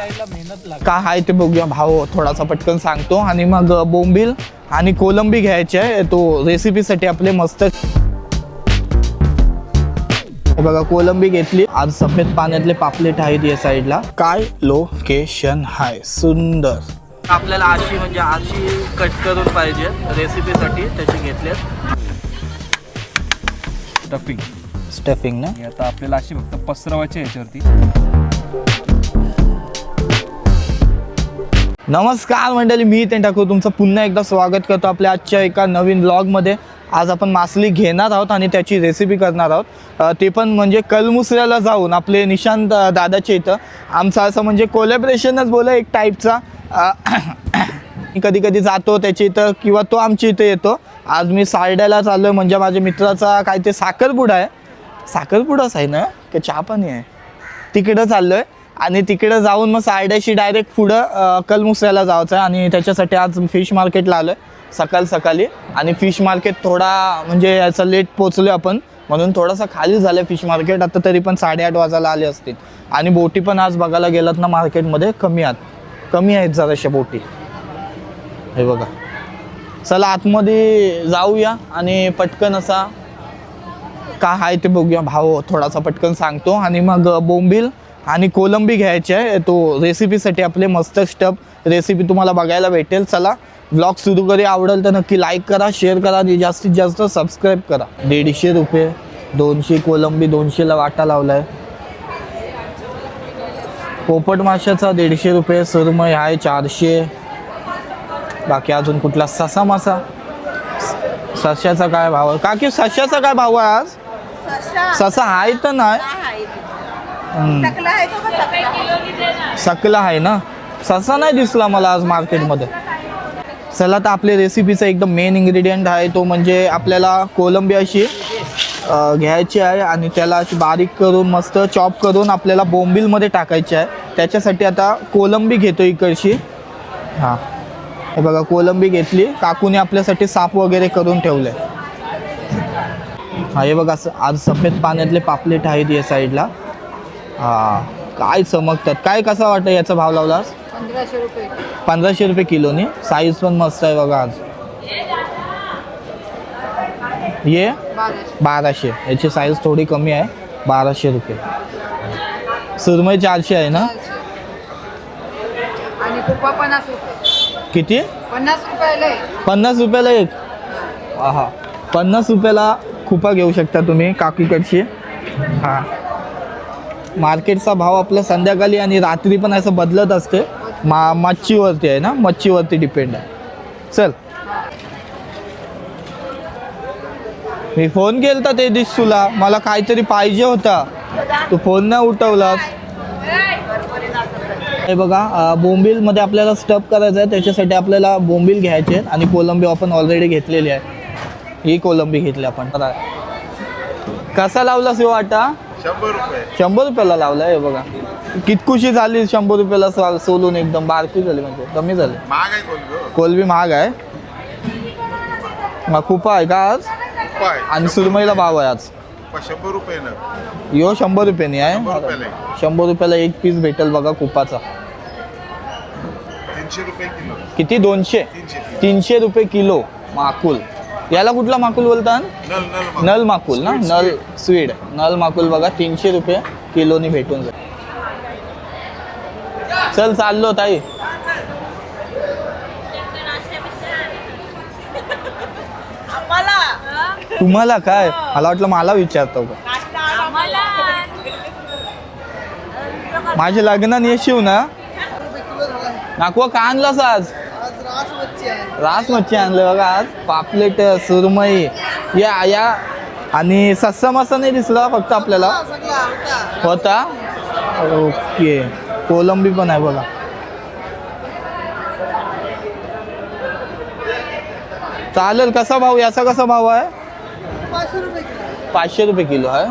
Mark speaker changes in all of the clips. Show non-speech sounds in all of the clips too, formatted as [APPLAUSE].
Speaker 1: शिकायला मेहनत लागते.
Speaker 2: काय आहे ते बघूया. भाव थोडासा पटकन सांगतो. आणि मग बोंबील आणि कोलंबी घ्यायचे आहे. तो रेसिपीसाठी आपले मस्त हे बघा कोलंबी घेतली. आज सफेद पाण्यातले पापलेट आहेत या साईडला. काय? लोकेशन हाय. सुंदर. आपल्याला अशी म्हणजे अशी कट करून पाहिजे. रेसिपीसाठी त्याची घेतलेत
Speaker 1: स्टफिंग
Speaker 2: स्टफिंग ना?
Speaker 1: आता आपल्याला अशी फक्त पसरवायची याच्यावरती.
Speaker 2: नमस्कार मंडळी मी ते टाकू तुमचं पुन्हा एकदा स्वागत करतो आपल्या आजच्या एका नवीन ब्लॉगमध्ये आज आपण मासली घेणार आहोत आणि त्याची रेसिपी करणार आहोत. ते पण म्हणजे कलमुसऱ्याला जाऊन आपले निशांत दादाच्या इथं. आमचं असं म्हणजे कोलॅबरेशनच बोला एक टाईपचा [COUGHS] कधी कधी जातो त्याच्या इथं किंवा तो आमच्या इथं येतो. आज मी सारड्याला चाललो आहे म्हणजे माझ्या मित्राचा काय ते साखरपुडा आहे. साखरपुडाच आहे ना? की चहा पाणी आहे? तिकडं चाललो आहे आणि तिकडं जाऊन मग सायड्याशी डायरेक्ट पुढं कलमुसऱ्याला जायचं आहे. आणि त्याच्यासाठी आज फिश मार्केटला आलो आहे सकाळ. सकाळी आणि फिश मार्केट थोडा म्हणजे याचं लेट पोचलो आपण. म्हणून थोडासा खाली झालं फिश मार्केट. आता तरी पण साडेआठ वाजायला आले असतील. आणि बोटी पण आज बघायला गेलात ना मार्केटमध्ये कमी आहेत. कमी आहेत जराशा बोटी. हे बघा. चला आतमध्ये जाऊया आणि पटकन असा काय आहे ते बघूया. भाव थोडासा पटकन सांगतो. आणि मग बोंबील आणि कोलंबी घ्यायची आहे. तो रेसिपीसाठी आपले मस्त स्टप रेसिपी तुम्हाला बघायला भेटेल. चला ब्लॉग सुरू करी आवडेल तर नक्की लाईक करा शेअर करा आणि जास्तीत जास्त सबस्क्राईब करा. दीडशे रुपये दोनशे कोलंबी दोनशेला वाटा लावला आहे पोपट माशाचा दीडशे रुपये सुरमई आहे चारशे. बाकी अजून कुठला? ससा मासा. सश्याचा काय भाव? आहे काकी सश्याचा काय भाव आहे आज? ससा. आहे तर नाही. सकला आहे ना? ससा नाही दिसला मला आज मार्केटमध्ये. चला तर आपल्या रेसिपीचा एकदम मेन इन्ग्रेडियंट आहे तो म्हणजे आपल्याला कोलंबी अशी घ्यायची आहे आणि त्याला अशी बारीक करून मस्त चॉप करून आपल्याला बोंबीलमध्ये टाकायची आहे. त्याच्यासाठी आता कोलंबी घेतो इकडची. हां. हे बघा कोलंबी घेतली. काकूने आपल्यासाठी साप वगैरे करून ठेवले हा हे बघा आज सफेद पाण्यातले पापलेट आहेत या साईडला हा. काय चमकतात? काय कसा वाटतं याचा भाव लावलास?
Speaker 3: पंधराशे रुपये.
Speaker 2: पंधराशे रुपये किलोनी. साईज पण मस्त आहे बघा आज. ये?
Speaker 3: बाराशे.
Speaker 2: याची साईज थोडी कमी आहे. बाराशे रुपये. सुरमई चारशे आहे ना?
Speaker 3: चारशे. आणि कुपा पन्नास रुपये.
Speaker 2: किती?
Speaker 3: पन्नास रुपयाला आहे.
Speaker 2: पन्नास रुपयाला एक? हा. पन्नास रुपयाला खुपा घेऊ शकता तुम्ही काकीकडची. हां. मार्केटचा भाव आपला संध्याकाळी आणि रात्री पण असं बदलत असते. मा मच्छीवरती आहे ना? मच्छीवरती डिपेंड आहे. चल. मी फोन केलता ते दिस तुला. मला काहीतरी पाहिजे होता. तू फोन नाही उठवलास. हे बघा बोंबीलमध्ये आपल्याला स्टप करायचं आहे. त्याच्यासाठी आपल्याला बोंबील घ्यायचे आहेत आणि कोलंबी आपण ऑलरेडी घेतलेली आहे. ही कोलंबी घेतली आपण. कसा लावलास हे वाटा
Speaker 4: शंभर रुपये.
Speaker 2: शंभर रुपयाला लावला हे बघा. कितकुशी झाली शंभर रुपयाला सो- सोलून एकदम बारकी झाली म्हणजे कमी झाली.
Speaker 4: महाग आहे कोण गं?
Speaker 2: कोलबी महाग आहे. मग खूप आहे का आज?
Speaker 4: पाय
Speaker 2: आणि सुरमईला भाव आहे आज.
Speaker 4: शंभर रुपये ना.
Speaker 2: यो शंभर रुपयानी
Speaker 4: शंभर
Speaker 2: आहे.
Speaker 4: रुपयाला.
Speaker 2: शंभर रुपयाला एक पीस भेटेल बघा कुपाचा.
Speaker 4: तीनशे रुपये किलो.
Speaker 2: किती? दोनशे.
Speaker 4: तीनशे. तीन.
Speaker 2: तीनशे रुपये किलो. माकुल. याला कुठला माकुल बोलतात
Speaker 4: नल नल महाग.
Speaker 2: नल माकुल ना? नल. स्वीड नल माकुल बघा तीनशे रुपये किलोनी भेटून जाईल. चल चाललो ताई. तुम्हाला काय? मला वाटलं मला विचारतो का माझे लग्नात येशीव ना? नाकवा का आणलास आज? रास मच्छी आणलं बघा आज. पापलेट सुरमई या या. आणि सस्सा मसा नाही दिसला फक्त आपल्याला. होता? ओके. कोलंबी पण आहे बघा. चालेल कसा भाव? याचा कसा भाव आहे? पाचशे रुपये किलो आहे.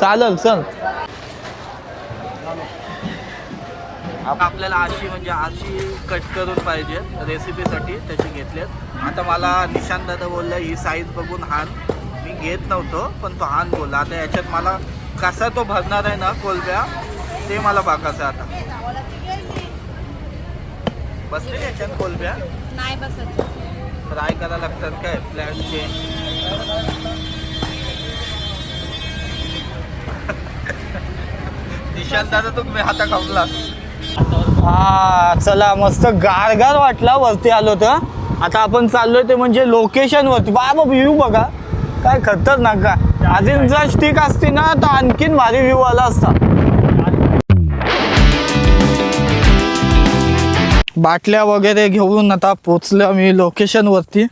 Speaker 2: चालेल चल. आपल्याला अशी म्हणजे अशी कट करून पाहिजे रेसिपीसाठी त्याचे घेतलेत. आता मला निशांत दादा बोलला ही साईज बघून हान. मी घेत नव्हतो पण तो हान बोलला. आता याच्यात मला कसा तो भरणार आहे ना कोलब्या ते मला बघायचं आता. बसले याच्यात कोलब्या?
Speaker 5: नाही बसत.
Speaker 2: ट्राय करायला लागतात काय? प्लॅनचे [LAUGHS] निशांत दादा तुम्ही हाता खाऊला हा चला मस्त गारगार वाटला वरती आलो तर. आता आपण चाललोय ते म्हणजे लोकेशन वरती. बाबा व्ह्यू बघा. काय खतरनाक काय अजून जर स्टिक असती ना तर आणखीन भारी व्ह्यू आला असता. बाटल्या वगैरे घेऊन आता पोचलो मी लोकेशनवरती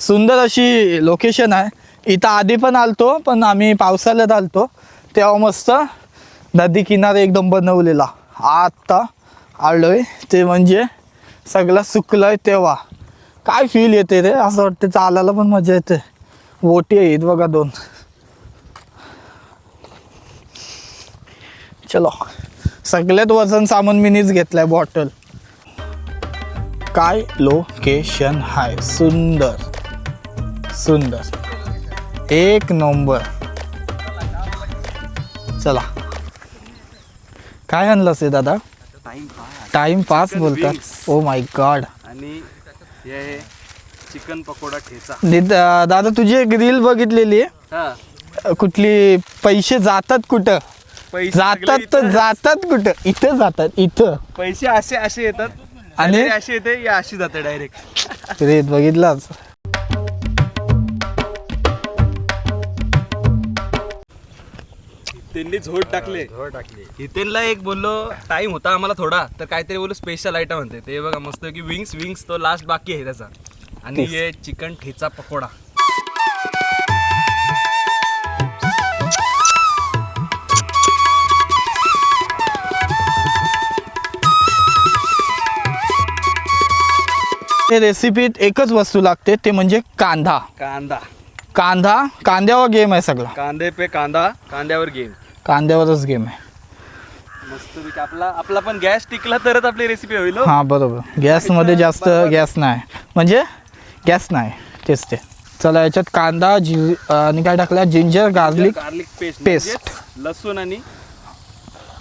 Speaker 2: सुंदर अशी लोकेशन आहे. इथं आधी पण आलतो पण आम्ही पावसाळ्यात आलतो. तेव्हा मस्त नदी किनारे एकदम बनवलेला. आत्ता आलोय. ते म्हणजे सगळं सुकलंय तेव्हा. काय फील येते रे? असं वाटतं चालायला पण मजा येते. बोटी आहेत बघा दोन. चलो. सगळ्यात वजन सामान मीनीच घेतलंय बॉटल काय लोकेशन हाय? सुंदर. सुंदर. एक नंबर. चला. काय आणलं असे दादा? Time pass. बोलतात ओ माय गॉड
Speaker 1: आणि हे चिकन पकोडा ठेचा.
Speaker 2: दादा तुझी एक रील बघितलेली आहे.
Speaker 1: हा.
Speaker 2: कुठली पैसे जातात कुठं?
Speaker 1: पैसे
Speaker 2: जातात तर जातात कुठं? इथं जातात इथं.
Speaker 1: पैसे असे असे येतात.
Speaker 2: आणि-
Speaker 1: असे येते या अशी जाते डायरेक्ट
Speaker 2: रे बघितलाच
Speaker 1: त्यांनी झोड टाकले. झोड टाकले. हितेनला एक बोललो टाइम होता आम्हाला थोडा. तर काहीतरी बोललो स्पेशल आयटम म्हणते ते. बघा मस्त की विंग्स विंग्स तो लास्ट बाकी आहे त्याचा. आणि. हे चिकन ठेचा पकोडा.
Speaker 2: हे रेसिपीत एकच वस्तू लागते ते म्हणजे कांदा.
Speaker 1: कांदा.
Speaker 2: कांदा कांद्यावर गेम आहे सगळा.
Speaker 1: कांदे पे कांदा कांद्यावर गेम
Speaker 2: कांद्यावरच गेम आहे.
Speaker 1: मस्त आपला आपला पण गॅस टिकला तरच आपली रेसिपी होईल हो.
Speaker 2: हां बरोबर. गॅसमध्ये [LAUGHS] जास्त गॅस नाही. म्हणजे? गॅस नाही. तेच ते. चला याच्यात कांदा जि आणि काय टाकला? Ginger garlic
Speaker 1: garlic paste
Speaker 2: Paste.
Speaker 1: लसूण आणि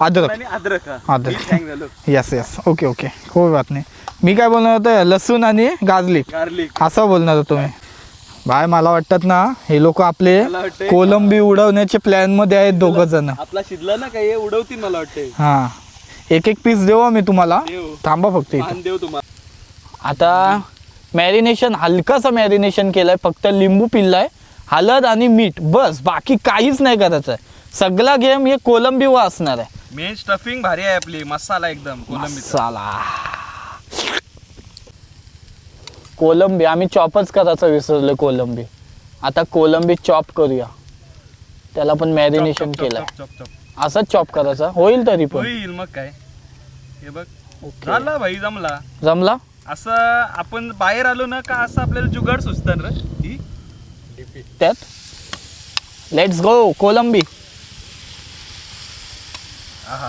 Speaker 2: अद्रक.
Speaker 1: आणि अद्रक. हा.
Speaker 2: अद्रक.
Speaker 1: झालं.
Speaker 2: यस यस ओके ओके कोई बात नाही. मी काय बोलणार होतं? लसूण आणि गार्लिक
Speaker 1: गार्लिक
Speaker 2: असं बोलणार होतो मी बाय मला वाटतात ना हे लोक आपले कोलंबी उडवण्याच्या प्लॅनमध्ये आहेत दोघ जण.
Speaker 1: आपला शिजला ना काही उडवतील मला वाटते
Speaker 2: हा. एक एक पीस देऊ मी तुम्हाला. थांबा फक्त
Speaker 1: देऊ तुम्हाला
Speaker 2: आता मॅरिनेशन हलकंसं मॅरिनेशन केलंय फक्त लिंबू पिल्लाय हळद आणि मीठ. बस बाकी काहीच नाही करायचं आहे सगळा गेम हे कोलंबी वा असणार आहे.
Speaker 1: मेन स्टफिंग भारी आहे आपली मसाला एकदम कोलंबीचा.
Speaker 2: मसाला. कोलंबी आम्ही चॉपच करायचं विसरलो कोलंबी? आता कोलंबी चॉप करूया. त्याला पण मॅरिनेशन
Speaker 1: चॉप.
Speaker 2: असंच चॉप करायचा? होईल तरी पण.
Speaker 1: होईल मग काय? हे बघ. झाला भाई जमला.
Speaker 2: जमला?
Speaker 1: असं आपण बाहेर आलो ना का असं आपल्याला जुगाड सुचतं रे? ही?
Speaker 2: त्यात? लेट्स गो कोलंबी.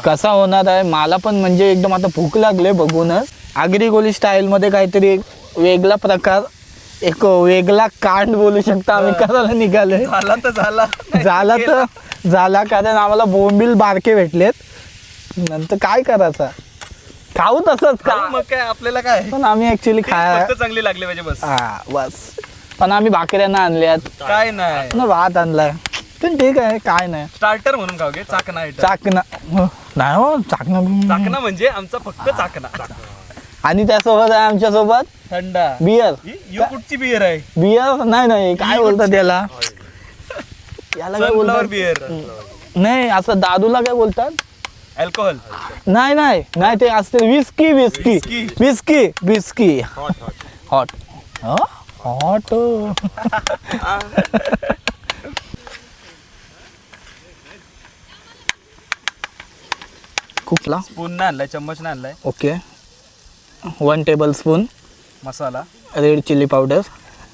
Speaker 2: कसा होणार आहे? मला पण म्हणजे एकदम आता भूक लागले बघूनच. आगरी गोली स्टाईल मध्ये काहीतरी वेगळा प्रकार एक वेगळा कांड बोलू शकता आम्ही. करायला निघालोय
Speaker 1: झाला तर झाला.
Speaker 2: झाला तर झाला कारण आम्हाला बोंबील बारके भेटलेत. नंतर काय करायचं? खाऊ तसंच का
Speaker 1: मग काय आपल्याला काय?
Speaker 2: पण आम्ही ऍक्च्युली खाय
Speaker 1: चांगली लागली पाहिजे बस.
Speaker 2: हा बस. पण आम्ही भाकऱ्यांना आणल्यात.
Speaker 1: काय नाही.
Speaker 2: भात आणलाय. पण ठीक आहे काय नाही.
Speaker 1: स्टार्टर म्हणून खाऊ घे चाकणा item.
Speaker 2: चाकणा हो, नाही हो चाकणा
Speaker 1: चाकणा म्हणजे आमचा फक्त चाकणा.
Speaker 2: आणि त्यासोबत आहे आमच्यासोबत
Speaker 1: थंडा.
Speaker 2: बियर.
Speaker 1: ही कुठची बियर आहे.
Speaker 2: बियर? नाही नाही काय बोलतात त्याला [LAUGHS] याला? काय
Speaker 1: सनफ्लॉवर
Speaker 2: बोलतात?
Speaker 1: बियर
Speaker 2: नाही असं दादूला काय बोलतात?
Speaker 1: अल्कोहोल
Speaker 2: नाही नाही नाही ते असते whisky whisky
Speaker 1: Whisky.
Speaker 2: Whisky whisky hot hot कुठला?
Speaker 1: स्पून नाही आणलाय चम्मच नाही आणलाय.
Speaker 2: Okay one tablespoon
Speaker 1: masala.
Speaker 2: Red chilli powder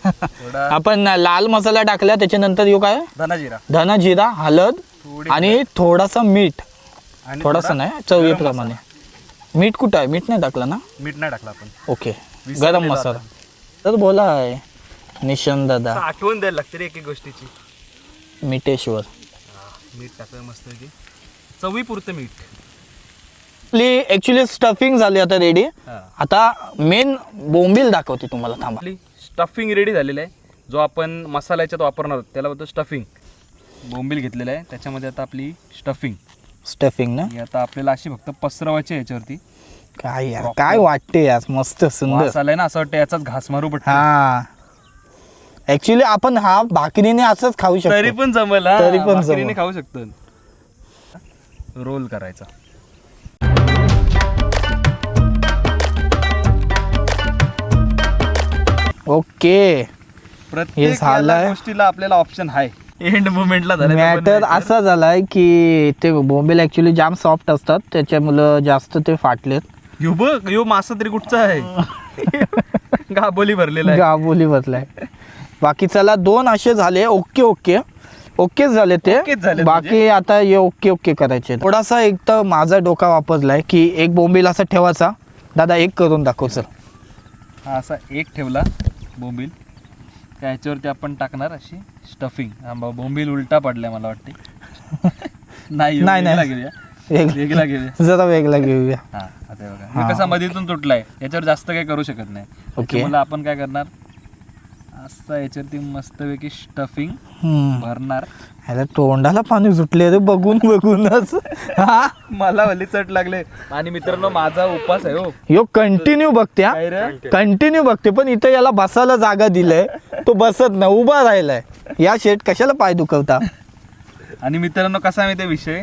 Speaker 1: थोडा
Speaker 2: आपण लाल मसाला टाकला त्याच्यानंतर येऊ काय?
Speaker 1: धना जिरा
Speaker 2: धना जिरा हळद
Speaker 1: थोडी
Speaker 2: आणि थोडासा मीठ.
Speaker 1: आणि
Speaker 2: थोडासा
Speaker 1: थोडा
Speaker 2: नाही चवीप्रमाणे मीठ कुठं आहे? मीठ नाही टाकलं ना.
Speaker 1: मीठ नाही टाकला आपण.
Speaker 2: ओके.
Speaker 1: विसरलेलो
Speaker 2: गरम मसाला. तर बोला आहे निशन दादा.
Speaker 1: आठवण द्यायला लागते रे एक एक गोष्टीची
Speaker 2: मिटेश्वर
Speaker 1: मीठ टाकलं मस्त की चवी पुरतं मीठ.
Speaker 2: आपली ऍक्च्युली स्टफिंग झाली आता रेडी. आता मेन बोंबील दाखवते तुम्हाला थांबा.
Speaker 1: स्टफिंग रेडी झालेलं आहे. जो आपण मसाला याच्यात वापरणार आहोत त्याला बोलतो स्टफिंग बोंबील घेतलेलं आहे. त्याच्यामध्ये आता आपली स्टफिंग
Speaker 2: स्टफिंग ना?
Speaker 1: ही आता आपल्याला अशी फक्त पसरवायची आहे याच्यावरती.
Speaker 2: काय यार काय वाटते यार मस्त सुंदर.
Speaker 1: वास आलाय ना असं वाटतं याचाच घास मारू पटकन.
Speaker 2: हा. ऍक्च्युली आपण हा भाकरीने असंच खाऊ
Speaker 1: तरी
Speaker 2: शकतो
Speaker 1: पण जमल हा.
Speaker 2: तरी पण
Speaker 1: भाकरीने. खाऊ शकतो. रोल करायचा.
Speaker 2: ओके.
Speaker 1: प्रत्येक
Speaker 2: झालंय.
Speaker 1: याला गोष्टीला आपल्याला ऑप्शन आहे. एंड मुवमेंटला
Speaker 2: मॅटर असा झालाय की ते बोंबील ऍक्च्युली जाम सॉफ्ट असतात. त्याच्यामुळं जास्त ते फाटलेत.
Speaker 1: यो बघ यो मासा तरी कुठचा आहे? [LAUGHS] गाबोली भरलेला आहे.
Speaker 2: गाबोली बसलाय बाकी चला दोन असे झाले. Okay okay. ओकेच झाले ते.
Speaker 1: झाले
Speaker 2: बाकी आता हे ओके ओके करायचे थोडासा एक तर माझा डोका वापरलाय की एक बोंबील असा ठेवायचा. दादा एक करून दाखव
Speaker 1: हा असा एक ठेवला. बोंबील. त्या ह्याच्यावरती आपण टाकणार अशी स्टफिंग हा बा- बोंबील उलटा पडलाय मला वाटते. [LAUGHS] नाही
Speaker 2: नाही, नाही. वेग-
Speaker 1: वेगळा. घेऊया. [LAUGHS]
Speaker 2: जरा वेगळा घेऊया.
Speaker 1: हा आता बघा. कसा मधीतून तुटलाय. याच्यावर जास्त काही करू शकत नाही. त्याच्यामुळे आपण काय करणार? असं याच्यावरती मस्तपैकी स्टफिंग. भरणार.
Speaker 2: ह्याला तोंडाला पाणी सुटले रे बघून बघूनच. हा?
Speaker 1: मला हल्ली चट लागले. आणि मित्रांनो माझा उपास आहे हो.
Speaker 2: यो कंटिन्यू बघते हा
Speaker 1: रे?
Speaker 2: कंटिन्यू बघते पण इथं याला बसायला जागा दिलंय. तो बसत नाही उभा राहिलाय. या शेट कशाला पाय दुखवता?
Speaker 1: आणि मित्रांनो कसा आहे माहिती विषय?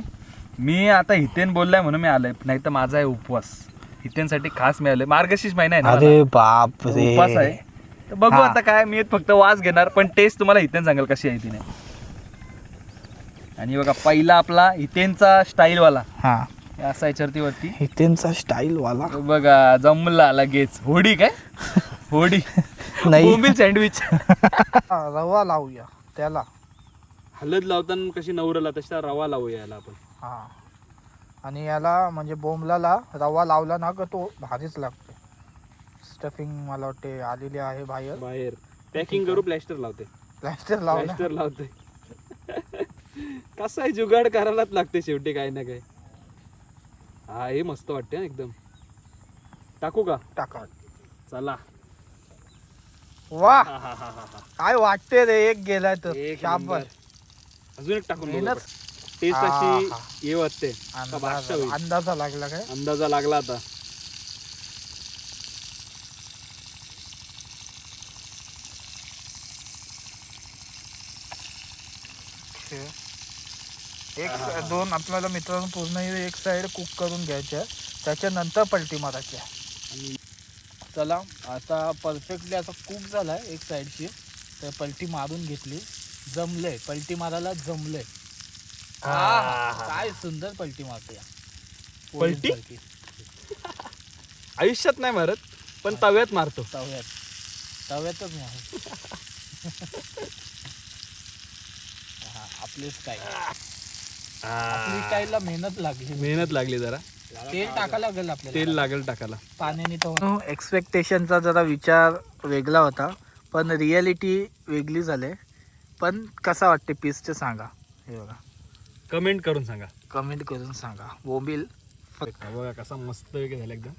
Speaker 1: मी आता हितेन बोललाय म्हणून मी आलोय नाही तर माझा आहे उपवास. हितेनसाठी खास मी आलोय मार्गशीर्ष महिना आहे ना.
Speaker 2: अरे बाप रे
Speaker 1: उपवास आहे. तर बघू
Speaker 2: हा.
Speaker 1: आता काय मी फक्त वास घेणार पण टेस्ट तुम्हाला हितेन सांगाल कशी आहे तिने आणि बघा पहिला आपला हितेनचा स्टाईल वाला
Speaker 2: हा.
Speaker 1: असा याच्यावरती वरती
Speaker 2: हितेनचा स्टाईल वाला
Speaker 1: तो बघा जमला लगेच. होडी काय? होडी. [LAUGHS]
Speaker 2: नाही.
Speaker 1: सँडविच.
Speaker 2: रवा लावूया त्याला.
Speaker 1: हलद लावताना कशी नवरला तसा रवा लावूया याला आपण.
Speaker 2: हा. आणि याला म्हणजे बोंबलाला रवा लावला ना का तो भारीच लागतो. स्टफिंग मला वाटते आलेली आहे बाहेर.
Speaker 1: बाहेर. पॅकिंग करू प्लॅस्टर लावते.
Speaker 2: प्लॅस्टर
Speaker 1: प्लॅस्टर लावते. कसं आहे जुगाड करायलाच लागते शेवटी काय ना काय हा हे मस्त वाटते हा एकदम. टाकू का?
Speaker 2: टाका.
Speaker 1: चला.
Speaker 2: वा!
Speaker 1: हा, हा, हा, हा, हा.
Speaker 2: काय वाटते रे एक गेलाय तर.
Speaker 1: एक
Speaker 2: शाबास.
Speaker 1: नंबर. अजून एक टाकून
Speaker 2: मेहनत.
Speaker 1: टेस्ट
Speaker 2: हा,
Speaker 1: अशी
Speaker 2: हा.
Speaker 1: वाटते. का बादशाह होईल.
Speaker 2: अंदाजा लागला काय?
Speaker 1: अंदाजा लागला आता.
Speaker 2: एक दोन आपल्याला मित्रांनो पूर्ण हे एक साइड कुक करून घ्यायच्या त्याच्यानंतर पलटी मारायची
Speaker 1: आणि
Speaker 2: चला आता परफेक्टली आता कुक झालाय एक साईडची तर पलटी मारून घेतली. जमलंय. पलटी मारायला जमलंय. आहा, काय सुंदर पलटी मारते. या.
Speaker 1: पलटी? [LAUGHS] आयुष्यात नाही मारत पण तव्यात मारतो.
Speaker 2: तव्यात. तव्यातच मार [LAUGHS] हा आपली स्टाईल आपली स्टाईलला मेहनत लागली.
Speaker 1: मेहनत लागली जरा.
Speaker 2: तेल टाकायला लागेल आपल्याला.
Speaker 1: तेल लागेल टाकायला.
Speaker 2: पाण्याने तो एक्सपेक्टेशनचा जरा विचार वेगळा होता पण रियालिटी वेगळी झाली. पण कसा वाटते पीस ते सांगा. हे बघा.
Speaker 1: कमेंट करून सांगा.
Speaker 2: कमेंट करून सांगा. बोंबील.
Speaker 1: बघा कसा मस्त वेगळं झालं एकदम.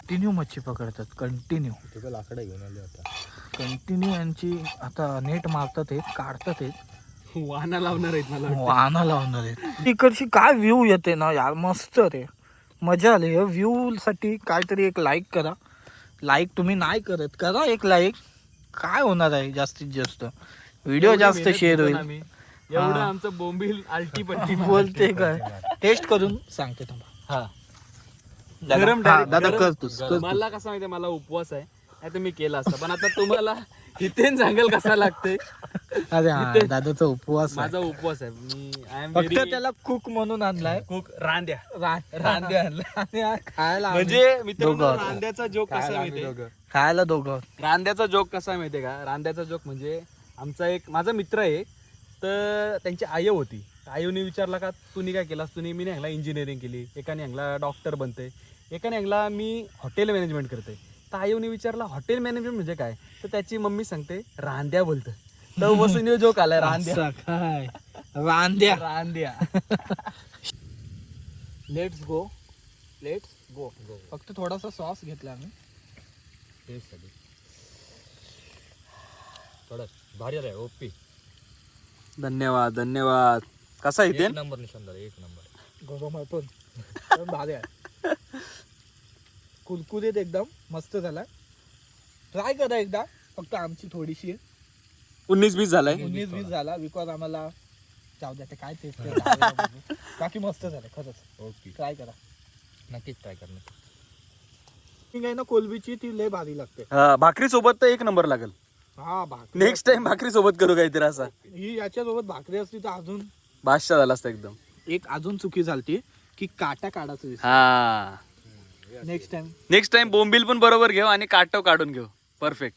Speaker 2: कंटिन्यू मच्छी पकडतात. कंटिन्यू
Speaker 1: लाकडं घेऊन आले आता.
Speaker 2: कंटिन्यू यांची आता नेट मारतात आहेत काढतात आहेत
Speaker 1: वाहना लावणार आहेत मला
Speaker 2: वाहनं लावणार आहेत. तिकडची काय व्ह्यू येते ना यार मस्त रे. मजा आली व्ह्यू साठी काहीतरी एक लाईक करा. लाईक तुम्ही नाही करत करा एक लाईक काय होणार आहे जास्तीत जास्त? व्हिडिओ जास्त शेअर होईल.
Speaker 1: एवढं आमचं बोंबील आलटी पट्टी [LAUGHS]
Speaker 2: बोलते काय? टेस्ट करून सांगते तुम्हाला.
Speaker 1: हा. गरम
Speaker 2: दादा
Speaker 1: गरम-
Speaker 2: कर तूच, कर तूच.
Speaker 1: मला कसं माहितीये मला उपवास आहे. नाही तर मी केला असता. पण आता तुम्हाला इथे सांगेल कसा लागते
Speaker 2: अरे हा दादाचा उपवास आहे.
Speaker 1: माझा उपवास आहे. मी आय एम
Speaker 2: फक्त त्याला कुक म्हणून आणलाय.
Speaker 1: कुक रांद्या
Speaker 2: रा- रांदे आणलाय. आणि हा खायला
Speaker 1: म्हणजे मित्रांनो
Speaker 2: दोघं.
Speaker 1: रांद्याचा जोक कसा आहे माहितीये?
Speaker 2: खायला दोघं.
Speaker 1: रांद्याचा जोक कसा आहे माहितीये का? रांद्याचा जोक म्हणजे आमचा एक माझा मित्र आहे तर त्यांची आई होती. आईने विचारला का तुम्ही काय केलास? तुम्ही मी ह्यांना इंजिनिअरिंग केली. एकाने ह्यांना डॉक्टर बनते एकाने ह्यांना मी हॉटेल मॅनेजमेंट करते तर विचारला हॉटेल मॅनेजमेंट म्हणजे काय? तर त्याची मम्मी सांगते रांद्या बोलतं. तर बसून जोक आलाय रांद्या
Speaker 2: काय? रांद्या
Speaker 1: रांद्या
Speaker 2: लेट्स गो लेट्स गो फक्त थोडासा सॉस घेतला आम्ही.
Speaker 5: थोडं भारी आहे ओपी.
Speaker 1: धन्यवाद धन्यवाद. कसा आहे
Speaker 5: एक नंबर निशान एक नंबर.
Speaker 2: पण. [LAUGHS] पण भारी आहे. कुरकुरीत एकदम मस्त झाला. ट्राय करा एकदा. फक्त आमची थोडीशी.
Speaker 1: उन्नीस बीस झालाय.
Speaker 2: उन्नीस वीस झाला. बिकॉज आम्हाला जाऊ द्या ते काय तेच ते [LAUGHS] बाकी मस्त झालं खरंच.
Speaker 5: ओके
Speaker 2: ट्राय करा.
Speaker 5: नक्कीच ट्राय कर नक्की
Speaker 2: ती काय ना कोलबीची ती लय भारी लागते.
Speaker 1: हा, भाकरी सोबत तर एक नंबर लागेल.
Speaker 2: हा भाकरी
Speaker 1: नेक्स्ट टाइम भाकरी सोबत करू काहीतरी असा.
Speaker 2: ही याच्यासोबत भाकरी असती तर अजून
Speaker 1: बादशाह झाला असता एकदम.
Speaker 2: एक अजून चुकी झालती की काटा काढायचं
Speaker 1: हा.
Speaker 2: नेक्स्ट टाइम
Speaker 1: नेक्स्ट टाइम बोंबील पण बरोबर घेऊ आणि काटव काढून घेऊ. परफेक्ट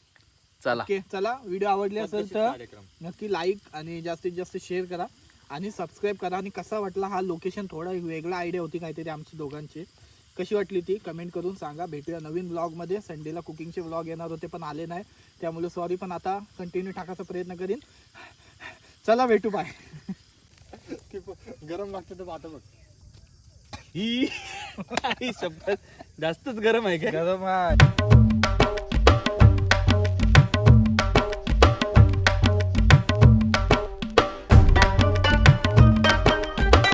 Speaker 1: चला.
Speaker 2: ओके चला. व्हिडिओ आवडले असेल तर नक्की लाईक आणि जास्तीत जास्त शेअर करा. आणि सबस्क्राईब करा. आणि कसा वाटला हा लोकेशन थोडा वेगळा आयडिया होती काहीतरी आमची दोघांची. कशी वाटली ती? कमेंट करून सांगा. भेटूया नवीन ब्लॉगमध्ये संडेला कुकिंगचे ब्लॉग येणार होते पण आले नाही. त्यामुळे सॉरी पण आता कंटिन्यू टाकायचा प्रयत्न करीन. चला भेटू. बाय [LAUGHS]
Speaker 5: गरम लागते तर आता बघ. [LAUGHS]
Speaker 1: ही. [LAUGHS] शब्द जास्तच गरम आहे का
Speaker 2: गरम